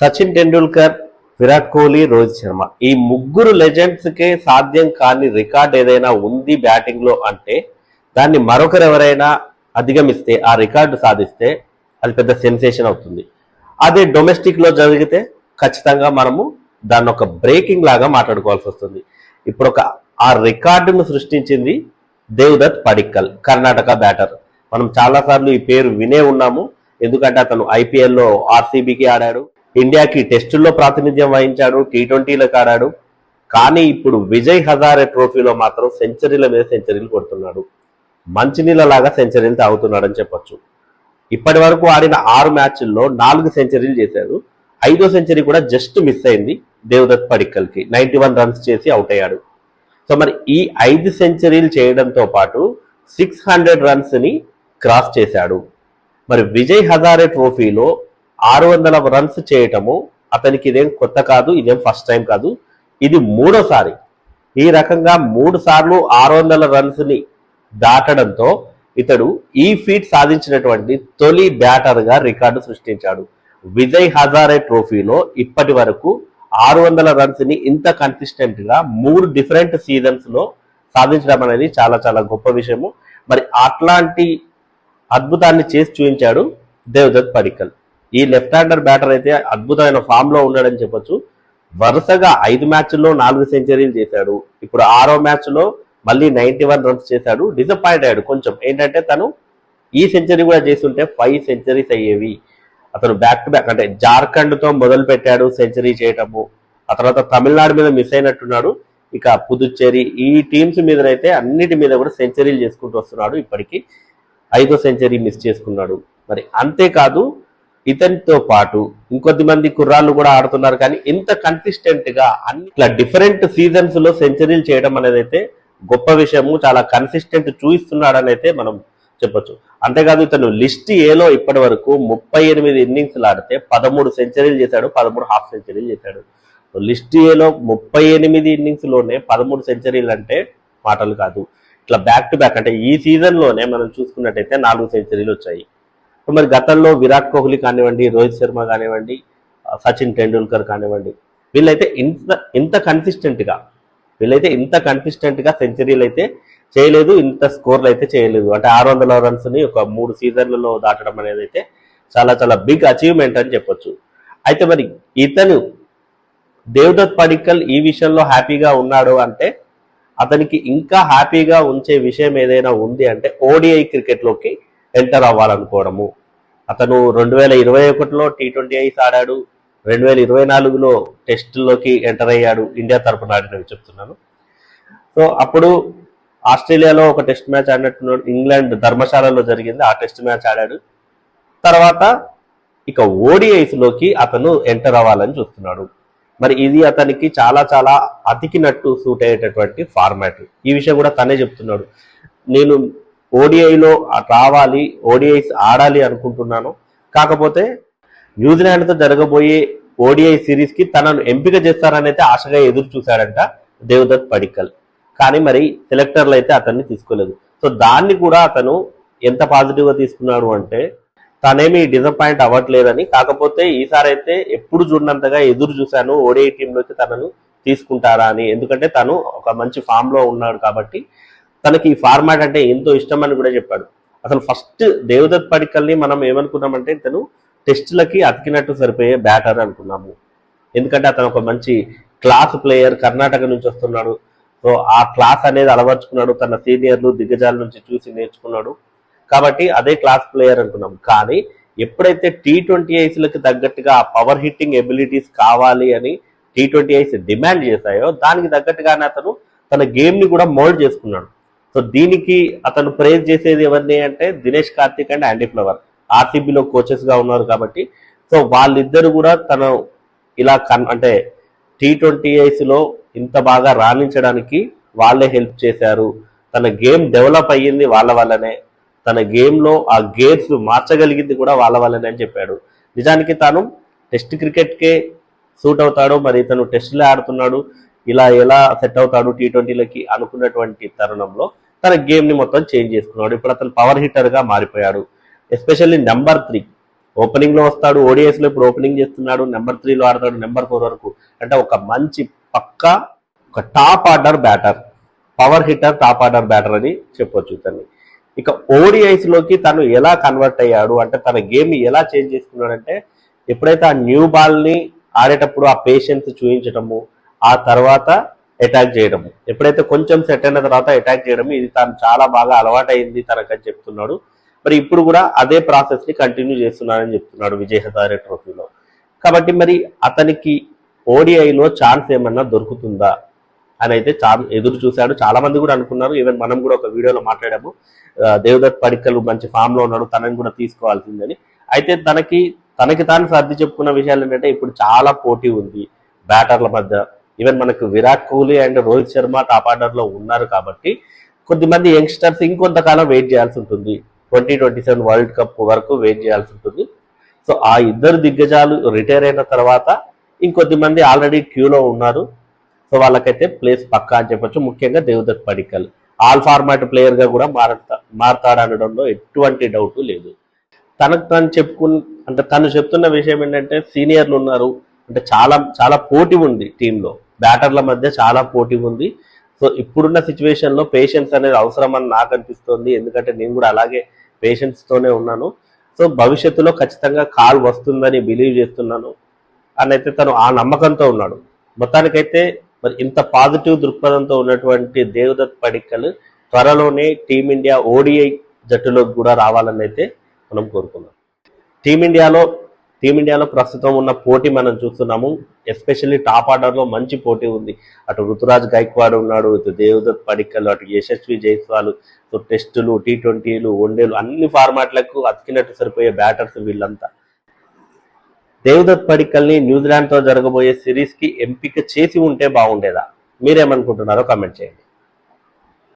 సచిన్ టెండూల్కర్ విరాట్ కోహ్లీ రోహిత్ శర్మ. ఈ ముగ్గురు లెజెండ్స్కే సాధ్యం కాని రికార్డ్ ఏదైనా ఉంది బ్యాటింగ్లో అంటే దాన్ని మరొకరు ఎవరైనా అధిగమిస్తే ఆ రికార్డు సాధిస్తే అది పెద్ద సెన్సేషన్ అవుతుంది. అదే డొమెస్టిక్లో జరిగితే ఖచ్చితంగా మనము దాన్ని ఒక బ్రేకింగ్ లాగా మాట్లాడుకోవాల్సి వస్తుంది. ఇప్పుడు ఒక ఆ రికార్డును సృష్టించింది దేవదత్ పడిక్కల్ కర్ణాటక బ్యాటర్. మనం చాలాసార్లు ఈ పేరు వినే ఉన్నాము. ఎందుకంటే అతను ఐపీఎల్లో ఆర్సీబీకి ఆడాడు. ఇండియాకి టెస్టుల్లో ప్రాతినిధ్యం వహించాడు టీ ట్వంటీలకు ఆడాడు కానీ ఇప్పుడు విజయ్ హజారే ట్రోఫీలో మాత్రం సెంచరీల మీద సెంచరీలు కొడుతున్నాడు. మంచినీళ్ళ లాగా సెంచరీలు తాగుతున్నాడని చెప్పొచ్చు. ఇప్పటి వరకు ఆడిన ఆరు మ్యాచ్ల్లో నాలుగు సెంచరీలు చేశాడు. ఐదో సెంచరీ కూడా జస్ట్ మిస్ అయింది దేవదత్ పడిక్కల్కి. నైన్టీ వన్ రన్స్ చేసి అవుట్ అయ్యాడు. సో మరి ఈ ఐదు సెంచరీలు చేయడంతో పాటు సిక్స్ హండ్రెడ్ రన్స్ని క్రాస్ చేశాడు. మరి విజయ్ హజారే ట్రోఫీలో ఆరు వందల రన్స్ చేయటము అతనికి ఇదేం కొత్త కాదు ఇదేం ఫస్ట్ టైం కాదు. ఇది మూడోసారి. ఈ రకంగా మూడు సార్లు ఆరు వందల రన్స్ని దాటడంతో ఇతడు ఈ ఫీట్ సాధించినటువంటి తొలి బ్యాటర్గా రికార్డు సృష్టించాడు. విజయ్ హజారే ట్రోఫీలో ఇప్పటి వరకు ఆరు వందల రన్స్ని ఇంత కన్సిస్టెంట్గా మూడు డిఫరెంట్ సీజన్స్లో సాధించడం అనేది చాలా చాలా గొప్ప విషయము. మరి అట్లాంటి అద్భుతాన్ని చేసి చూపించాడు దేవదత్ పడికల్. ఈ లెఫ్ట్ హ్యాండర్ బ్యాటర్ అయితే అద్భుతమైన ఫామ్లో ఉన్నాడని చెప్పొచ్చు. వరుసగా ఐదు మ్యాచ్ల్లో నాలుగు సెంచరీలు చేశాడు. ఇప్పుడు ఆరో మ్యాచ్లో మళ్ళీ నైన్టీ వన్ రన్స్ చేశాడు. డిసప్పాయింట్ అయ్యాడు కొంచెం. ఏంటంటే తను ఈ సెంచరీ కూడా చేస్తుంటే ఫైవ్ సెంచరీస్ అయ్యేవి. అతను బ్యాక్ టు బ్యాక్ అంటే జార్ఖండ్తో మొదలు పెట్టాడు సెంచరీ చేయటము. ఆ తర్వాత తమిళనాడు మీద మిస్ అయినట్టున్నాడు. ఇక పుదుచ్చేరి ఈ టీమ్స్ మీదనైతే అన్నిటి మీద కూడా సెంచరీలు చేసుకుంటూ వస్తున్నాడు. ఇప్పటికీ ఐదో సెంచరీ మిస్ చేసుకున్నాడు. మరి అంతేకాదు ఇతనితో పాటు ఇంకొద్ది మంది కుర్రాళ్ళు కూడా ఆడుతున్నారు. కానీ ఇంత కన్సిస్టెంట్గా అన్ని ఇట్లా డిఫరెంట్ సీజన్స్లో సెంచరీలు చేయడం అనేది అయితే గొప్ప విషయము. చాలా కన్సిస్టెంట్ చూపిస్తున్నాడని అయితే మనం చెప్పొచ్చు. అంతేకాదు ఇతను లిస్ట్ ఏలో ఇప్పటి వరకు ముప్పై ఎనిమిది ఇన్నింగ్స్ ఆడితే పదమూడు సెంచరీలు చేశాడు పదమూడు హాఫ్ సెంచరీలు చేశాడు. లిస్ట్ ఏలో ముప్పై ఎనిమిది ఇన్నింగ్స్లోనే పదమూడు సెంచరీలు అంటే మాటలు కాదు. ఇట్లా బ్యాక్ టు బ్యాక్ అంటే ఈ సీజన్లోనే మనం చూసుకున్నట్టయితే నాలుగు సెంచరీలు వచ్చాయి. మరి గతంలో విరాట్ కోహ్లీ కానివ్వండి రోహిత్ శర్మ కానివ్వండి సచిన్ టెండూల్కర్ కానివ్వండి వీళ్ళైతే ఇంత ఇంత కన్సిస్టెంట్గా వీళ్ళైతే ఇంత కన్సిస్టెంట్గా సెంచరీలు అయితే చేయలేదు ఇంత స్కోర్లు అయితే చేయలేదు. అంటే ఆరు వందల రన్స్ని ఒక మూడు సీజన్లలో దాటడం అనేది అయితే చాలా చాలా బిగ్ అచీవ్మెంట్ అని చెప్పొచ్చు. అయితే మరి ఇతను దేవదత్ పడిక్కల్ ఈ విషయంలో హ్యాపీగా ఉన్నాడు అంటే అతనికి ఇంకా హ్యాపీగా ఉంచే విషయం ఏదైనా ఉంది అంటే ఓడిఐ క్రికెట్లోకి ఎంటర్ అవ్వాలనుకోవడము. అతను రెండు వేల ఇరవై ఒకటిలో టీ ట్వంటీ ఐస్ ఆడాడు. రెండు వేల ఇరవై నాలుగులో టెస్టుల్లోకి ఎంటర్ అయ్యాడు. ఇండియా తరపున ఆడినవి చెప్తున్నాను. సో అప్పుడు ఆస్ట్రేలియాలో ఒక టెస్ట్ మ్యాచ్ ఆడినట్టున్నాడు. ఇంగ్లాండ్ ధర్మశాలలో జరిగింది. ఆ టెస్ట్ మ్యాచ్ ఆడాడు. తర్వాత ఇక ఓడిఐస్లోకి అతను ఎంటర్ అవ్వాలని చూస్తున్నాడు. మరి ఇది అతనికి చాలా చాలా అతికినట్టు సూట్ అయ్యేటటువంటి ఫార్మాట్. ఈ విషయం కూడా తనే చెప్తున్నాడు. నేను ఓడిఐలో రావాలి ఓడిఐస్ ఆడాలి అనుకుంటున్నాను. కాకపోతే న్యూజిలాండ్తో జరగబోయే ఓడిఐ సిరీస్కి తనను ఎంపిక చేస్తారని అయితే ఆశగా ఎదురు చూశాడంట దేవదత్ పడిక్కల్. కానీ మరి సెలెక్టర్లు అయితే అతన్ని తీసుకోలేదు. సో దాన్ని కూడా అతను ఎంత పాజిటివ్గా తీసుకున్నాడు అంటే తనేమి డిసప్పాయింట్ అవ్వట్లేదని కాకపోతే ఈసారి అయితే ఎప్పుడు చూడనంతగా ఎదురు చూశాను ఓడిఐ టీంలోకి తనను తీసుకుంటారా అని. ఎందుకంటే తను ఒక మంచి ఫామ్లో ఉన్నాడు కాబట్టి తనకి ఈ ఫార్మాట్ అంటే ఎంతో ఇష్టం అని కూడా చెప్పాడు. అసలు ఫస్ట్ దేవదత్ పడికల్ని మనం ఏమనుకున్నామంటే తను టెస్టులకి అతికినట్టు సరిపోయే బ్యాటర్ అనుకున్నాము. ఎందుకంటే అతను ఒక మంచి క్లాస్ ప్లేయర్ కర్ణాటక నుంచి వస్తున్నాడు. సో ఆ క్లాస్ అనేది అలవర్చుకున్నాడు. తన సీనియర్లు దిగ్గజాల నుంచి చూసి నేర్చుకున్నాడు. కాబట్టి అదే క్లాస్ ప్లేయర్ అనుకున్నాం కానీ ఎప్పుడైతే టీ ట్వంటీ ఐస్లకి తగ్గట్టుగా ఆ పవర్ హిట్టింగ్ ఎబిలిటీస్ కావాలి అని టీ ట్వంటీ ఐస్ డిమాండ్ చేశాయో దానికి తగ్గట్టుగానే అతను తన గేమ్ని కూడా మోల్డ్ చేసుకున్నాడు. సో దీనికి అతను ప్రేజ్ చేసేది ఎవరిని అంటే Dinesh Karthik and Andy Flower. ఆర్సీబీలో కోచెస్గా ఉన్నారు కాబట్టి. సో వాళ్ళిద్దరు కూడా తను ఇలా కన్ అంటే టీ ట్వంటీ లో ఇంత బాగా రాణించడానికి వాళ్ళే హెల్ప్ చేశారు. తన గేమ్ డెవలప్ అయ్యింది వాళ్ళ వల్లనే. తన గేమ్లో ఆ గేర్స్ మార్చగలిగింది కూడా వాళ్ళ వల్లనే అని చెప్పాడు. నిజానికి తాను టెస్ట్ క్రికెట్కే సూట్ అవుతాడు. మరి తను టెస్టులే ఆడుతున్నాడు. ఇలా ఎలా సెట్ అవుతాడు టీ ట్వంటీలకి అనుకున్నటువంటి తరుణంలో తన గేమ్ని మొత్తం చేంజ్ చేసుకున్నాడు. ఇప్పుడు అతను పవర్ హిట్టర్గా మారిపోయాడు. ఎస్పెషల్లీ నెంబర్ త్రీ ఓపెనింగ్లో వస్తాడు ఓడిఎస్లో ఇప్పుడు ఓపెనింగ్ చేస్తున్నాడు నెంబర్ త్రీలో ఆడతాడు నెంబర్ ఫోర్ వరకు. అంటే ఒక మంచి పక్క ఒక top order batter power hitter top order batter అని చెప్పొచ్చు తన్ని ఇక ఓడిఐస్లోకి తను ఎలా కన్వర్ట్ అయ్యాడు అంటే తన గేమ్ ఎలా చేంజ్ చేసుకున్నాడంటే ఎప్పుడైతే ఆ న్యూ బాల్ని ఆడేటప్పుడు ఆ పేషెన్స్ చూపించడము ఆ తర్వాత అటాక్ చేయడము. ఎప్పుడైతే కొంచెం సెట్ అయిన తర్వాత అటాక్ చేయడము ఇది తను చాలా బాగా అలవాటైంది తనకని చెప్తున్నాడు. మరి ఇప్పుడు కూడా అదే ప్రాసెస్ని కంటిన్యూ చేస్తున్నాడని చెప్తున్నాడు విజయ్ హజారే ట్రోఫీలో కాబట్టి మరి అతనికి ఓడిఐలో ఛాన్స్ ఏమన్నా దొరుకుతుందా అని అయితే చాలా ఎదురు చూశాడు. చాలా మంది కూడా అనుకున్నారు. ఈవెన్ మనం కూడా ఒక వీడియోలో మాట్లాడాము. దేవదత్ పడికలు మంచి ఫామ్లో ఉన్నాడు. తనని కూడా తీసుకోవాల్సిందని. అయితే తనకి తనకి తాను సర్ది చెప్పుకున్న విషయాలు ఏంటంటే ఇప్పుడు చాలా పోటీ ఉంది బ్యాటర్ల మధ్య. ఈవెన్ మనకు విరాట్ కోహ్లీ అండ్ రోహిత్ శర్మ టాప్ ఆర్డర్లో ఉన్నారు కాబట్టి కొద్దిమంది యంగ్స్టర్స్ ఇంకొంతకాలం వెయిట్ చేయాల్సి ఉంటుంది. Twenty twenty seven world cup వరకు వెయిట్ చేయాల్సి ఉంటుంది. సో ఆ ఇద్దరు దిగ్గజాలు రిటైర్ అయిన తర్వాత ఇంకొద్ది మంది ఆల్రెడీ క్యూలో ఉన్నారు. సో వాళ్ళకైతే ప్లేస్ పక్కా అని చెప్పొచ్చు. ముఖ్యంగా దేవదత్ పడికల్. ఆల్ ఫార్మాట్ ప్లేయర్గా కూడా మారతా మారతాడు అనడంలో ఎటువంటి డౌట్ లేదు. తనకు తను చెప్పుకు అంటే తను చెప్తున్న విషయం ఏంటంటే సీనియర్లు ఉన్నారు. అంటే చాలా చాలా పోటీ ఉంది టీంలో బ్యాటర్ల మధ్య చాలా పోటీ ఉంది. సో ఇప్పుడున్న సిచ్యువేషన్లో పేషెన్స్ అనేది అవసరం అని నాకు అనిపిస్తుంది. ఎందుకంటే నేను కూడా అలాగే పేషెన్స్ తోనే ఉన్నాను. సో భవిష్యత్తులో ఖచ్చితంగా కాల్ వస్తుందని బిలీవ్ చేస్తున్నాను. అని అయితే తను ఆ నమ్మకంతో ఉన్నాడు. మొత్తానికైతే మరి ఇంత పాజిటివ్ దృక్పథంతో ఉన్నటువంటి దేవదత్ పడిక్కల్ త్వరలోనే టీమిండియా ఓడిఐ జట్టులోకి కూడా రావాలని అయితే మనం కోరుకున్నాం టీమిండియాలో టీమిండియాలో ప్రస్తుతం ఉన్న పోటీ మనం చూస్తున్నాము. ఎస్పెషల్లీ టాప్ ఆర్డర్లో మంచి పోటీ ఉంది. అటు ఋతురాజ్ గైక్వాడ్ ఉన్నాడు ఇటు దేవదత్ పడిక్కల్ అటు యశస్వి జైస్వాల్ సో టెస్టులు టీ ట్వంటీలు వన్డేలు అన్ని ఫార్మాట్లకు అతికినట్టు సరిపోయే బ్యాటర్స్ వీళ్ళంతా. దేవదత్ పడిక్కల్ని న్యూజిలాండ్తో జరగబోయే సిరీస్కి ఎంపిక చేసి ఉంటే బాగుండేదా? మీరేమనుకుంటున్నారో కామెంట్ చేయండి.